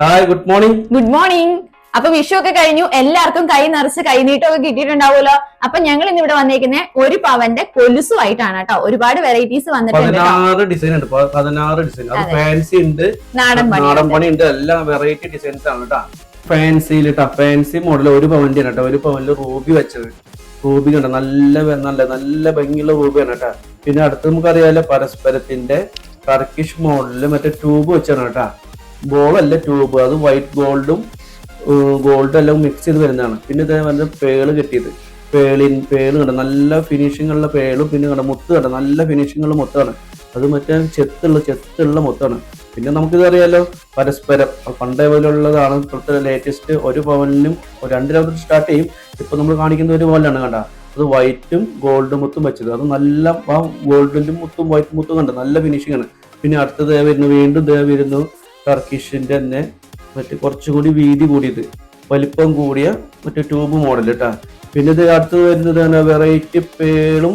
Hi good morning good morning അപ്പൊ വിഷു ഒക്കെ കഴിഞ്ഞു. എല്ലാവർക്കും കൈ നിറച്ച് കൈനീട്ടമൊക്കെ കിട്ടിയിട്ടുണ്ടാവുമല്ലോ. അപ്പൊ ഞങ്ങൾ ഇന്ന് ഇവിടെ വന്നേക്കുന്നത് ഒരു പവന്റെ കൊലുസുമായിട്ടാണ് കേട്ടോ. ഒരുപാട് വെറൈറ്റീസ് വന്നിട്ടുണ്ട് ഡിസൈൻ ഉണ്ട്. പതിനാറ് ഡിസൈൻ അത് ഫാൻസി ഉണ്ട്. നാടൻ പണി നാടൻ പണി ഉണ്ട് എല്ലാ വെറൈറ്റി ഡിസൈൻസ് ആണ് കേട്ടോ. ഫാൻസിയിൽ കേട്ടോ ഫാൻസി മോഡൽ ഒരു പവന്റെ ആണ് കേട്ടോ. ഒരു പവനിൽ റൂബി വെച്ചത്. റൂബി കണ്ട? നല്ല നല്ല നല്ല ഭംഗിയുള്ള റൂബിയാണ് കേട്ടോ. പിന്നെ അടുത്ത് നമുക്കറിയാലോ പരസ്പരത്തിന്റെ ടർക്കിഷ് മോഡലിൽ മറ്റേ ട്യൂബ് വെച്ചാണ് കേട്ടോ. ബോളല്ല ട്യൂബ് അത് വൈറ്റ് ഗോൾഡും ഗോൾഡും എല്ലാം മിക്സ് ചെയ്ത് വരുന്നതാണ്. പിന്നെ ഇതേ പറഞ്ഞ പേൾ കിട്ടിയത്. പേളിൻ പേൾ കണ്ട? നല്ല ഫിനിഷിങ്ങുള്ള പേളും പിന്നെ കണ്ട? മുത്ത് കണ്ട? നല്ല ഫിനിഷിങ്ങുള്ള മുത്താണ്. അത് മറ്റേ ചെത്തുള്ള ചെത്തുള്ള മുത്താണ്. പിന്നെ നമുക്കിത് അറിയാലോ പരസ്പരം. പണ്ടേ പോലുള്ളതാണ് ഇപ്പോഴത്തെ ലേറ്റസ്റ്റ് ഒരു പവനിലും രണ്ട് രൂപ സ്റ്റാർട്ട് ചെയ്യും. ഇപ്പൊ നമ്മൾ കാണിക്കുന്ന ഒരു പോലെയാണ് കണ്ട? അത് വൈറ്റും ഗോൾഡും മുത്തും വെച്ചത്. അത് നല്ല ആ ഗോൾഡിന്റെ മുത്തും വൈറ്റ് മുത്തും കണ്ട? നല്ല ഫിനിഷിംഗ് ആണ്. പിന്നെ അടുത്ത ദേ വരുന്നു വീണ്ടും ദേ വരുന്നു. ടർക്കിഷിന്റെ തന്നെ മറ്റേ കുറച്ചുകൂടി വീതി കൂടിയത്. വലിപ്പം കൂടിയ മറ്റേ ട്യൂബ് മോഡൽ കേട്ടാ പിന്നെ ഇത് അടുത്ത് വരുന്നത് വെറൈറ്റി പേളും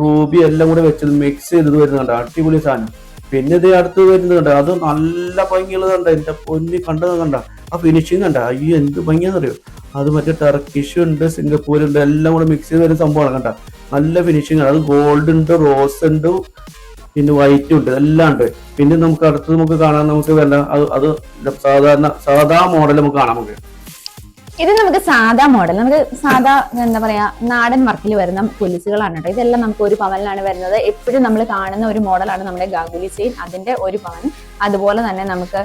റൂബി എല്ലാം കൂടെ വെച്ചത് മിക്സ് ചെയ്തത് വരുന്നുണ്ട്. അടിപൊളി സാധനം. പിന്നെ ഇത് അടുത്ത് വരുന്നുണ്ട് അത് നല്ല ഭംഗിയുള്ളത് കണ്ട? എന്റെ പൊന്നി കണ്ടത് കണ്ട? ആ ഫിനിഷിങ് കണ്ട? അയ്യോ എന്ത് ഭംഗിയാണെന്നറിയോ അത് മറ്റേ ടർക്കിഷ് ഉണ്ട് സിംഗപ്പൂർ ഉണ്ട് എല്ലാം കൂടെ മിക്സ് ചെയ്ത് വരുന്ന സംഭവമാണ് കണ്ട? നല്ല ഫിനിഷിങ് അത് ഗോൾഡ് ഉണ്ട് റോസ് ഉണ്ട് പിന്നെ വൈറ്റ് ഉണ്ട് എല്ലാം ഉണ്ട്. പിന്നെ നമുക്ക് അടുത്ത് നമുക്ക് കാണാൻ നമുക്ക് വേണ്ട അത് അത് സാധാരണ സാധാ മോഡൽ നമുക്ക് കാണാൻ നമുക്ക്. ഇത് നമുക്ക് സാധാ മോഡൽ നമുക്ക് സാധാ എന്താ പറയാ നാടൻ വർക്കിൽ വരുന്ന കൊലുസുകളാണ് കേട്ടോ. ഇതെല്ലാം നമുക്ക് ഒരു പവനിലാണ് വരുന്നത്. എപ്പോഴും നമ്മൾ കാണുന്ന ഒരു മോഡലാണ് നമ്മുടെ ഗാഗുലി ചെയിൻ അതിന്റെ ഒരു പവൻ. അതുപോലെ തന്നെ നമുക്ക്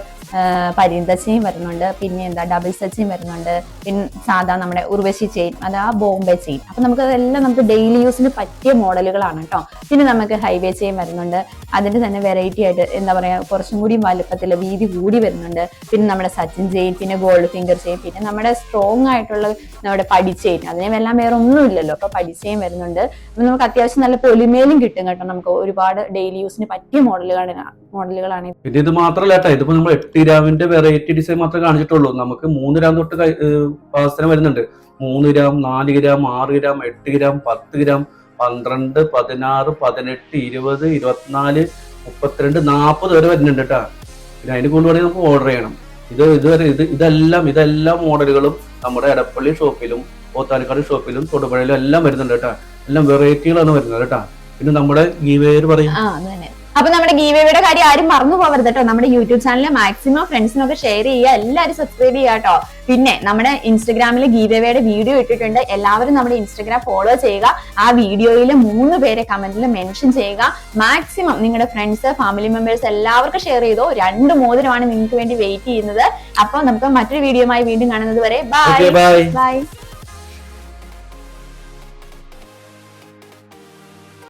പരിന്ത ചെയിൻ വരുന്നുണ്ട് പിന്നെ എന്താ ഡബിൾ സെച്ചിൻ വരുന്നുണ്ട് പിന്നെ സാധാ നമ്മുടെ ഉർവശി ചെയിൻ അത് ആ ബോംബെ ചെയിൻ അപ്പൊ നമുക്ക് അതെല്ലാം നമുക്ക് ഡെയിലി യൂസിന് പറ്റിയ മോഡലുകളാണ് കേട്ടോ പിന്നെ നമുക്ക് ഹൈവേ ചെയിൻ വരുന്നുണ്ട്. അതിന്റെ തന്നെ വെറൈറ്റി ആയിട്ട് എന്താ പറയാ കുറച്ചും കൂടി വലുപ്പത്തിൽ വീതി കൂടി വരുന്നുണ്ട്. പിന്നെ നമ്മുടെ സച്ചിൻ ചെയിൻ പിന്നെ ഗോൾഡ് ഫിംഗർ ചെയിൻ പിന്നെ നമ്മുടെ സ്ട്രോങ് ആയിട്ടുള്ള നമ്മുടെ പടി ചെയിൻ അതിനെല്ലാം വേറെ ഒന്നും ഇല്ലല്ലോ. അപ്പൊ പടി വരുന്നുണ്ട്. നമുക്ക് അത്യാവശ്യം നല്ല പൊലിമേലും കിട്ടും കേട്ടോ നമുക്ക് ഒരുപാട് ഡെയിലി യൂസിന് പറ്റിയ മോഡലുകളാണ് മോഡലുകളാണ്. പിന്നെ ഇത് മാത്രമല്ല ഇതിപ്പോ നമ്മൾ എട്ട് വെറൈറ്റി ഡിസൈൻ മാത്രമേ കാണിച്ചിട്ടുള്ളൂ. നമുക്ക് മൂന്ന് ഗ്രാം തൊട്ട് ഏഹ് വരുന്നുണ്ട്. മൂന്ന് ഗ്രാം നാല് ഗ്രാം ആറ് ഗ്രാം എട്ട് ഗ്രാം പത്ത് ഗ്രാം പന്ത്രണ്ട് പതിനാറ് പതിനെട്ട് ഇരുപത് ഇരുപത്തിനാല് മുപ്പത്തിരണ്ട് നാൽപ്പത് വരെ വരുന്നുണ്ട് കേട്ടോ പിന്നെ അതിന് കൂടുതൽ നമുക്ക് ഓർഡർ ചെയ്യണം. ഇത് ഇതുവരെ ഇത് ഇതെല്ലാം ഇതെല്ലാം മോഡലുകളും നമ്മുടെ എടപ്പള്ളി ഷോപ്പിലും പോത്താനിക്കാട് ഷോപ്പിലും തൊടുപുഴയിലും എല്ലാം വരുന്നുണ്ട് കേട്ടോ എല്ലാം വെറൈറ്റികളാണ് വരുന്നത് കേട്ടോ പിന്നെ നമ്മുടെ ഗീവേര് പറയും. അപ്പൊ നമ്മുടെ ഗീവയുടെ കാര്യം ആരും മറന്നു പോകരുത് കേട്ടോ നമ്മുടെ യൂട്യൂബ് ചാനലിൽ മാക്സിമം ഫ്രണ്ട്സിനൊക്കെ ഷെയർ ചെയ്യുക. എല്ലാവരും സബ്സ്ക്രൈബ് ചെയ്യുക കേട്ടോ പിന്നെ നമ്മുടെ ഇൻസ്റ്റഗ്രാമിൽ ഗീവയുടെ വീഡിയോ ഇട്ടിട്ടുണ്ട്. എല്ലാവരും നമ്മുടെ ഇൻസ്റ്റഗ്രാം ഫോളോ ചെയ്യുക. ആ വീഡിയോയിൽ മൂന്ന് പേരെ കമന്റിൽ മെൻഷൻ ചെയ്യുക. മാക്സിമം നിങ്ങളുടെ ഫ്രണ്ട്സ് ഫാമിലി മെമ്പേഴ്സ് എല്ലാവർക്കും ഷെയർ ചെയ്തോ. രണ്ട് മോതിരമാണ് നിങ്ങൾക്ക് വേണ്ടി വെയിറ്റ് ചെയ്യുന്നത്. അപ്പൊ നമുക്ക് മറ്റൊരു വീഡിയോയുമായി വീണ്ടും കാണുന്നത് വരെ ബൈ ബൈ ബൈ